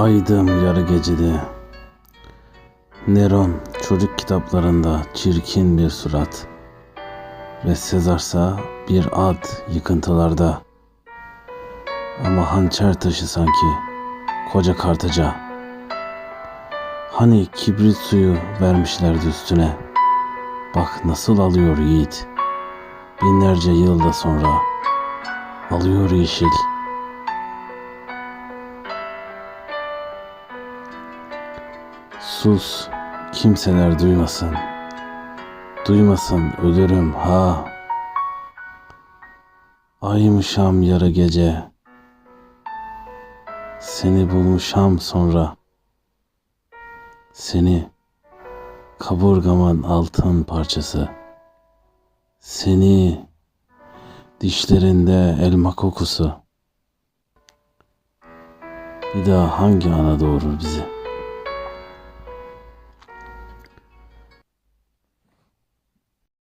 Aydım yarı gecede. Neron çocuk kitaplarında çirkin bir surat. Ve Sezarsa bir ad yıkıntılarda. Ama hançer taşı sanki koca kartaca. Hani kibrit suyu vermişlerdi üstüne. Bak nasıl alıyor yiğit. Binlerce yılda sonra alıyor yeşil. Sus, kimseler duymasın. Duymasın ölürüm ha. Aymışam yarı gece. Seni bulmuşam sonra. Seni kaburgamın altın parçası. Seni dişlerinde elma kokusu. Bir daha hangi ana doğurur bizi?''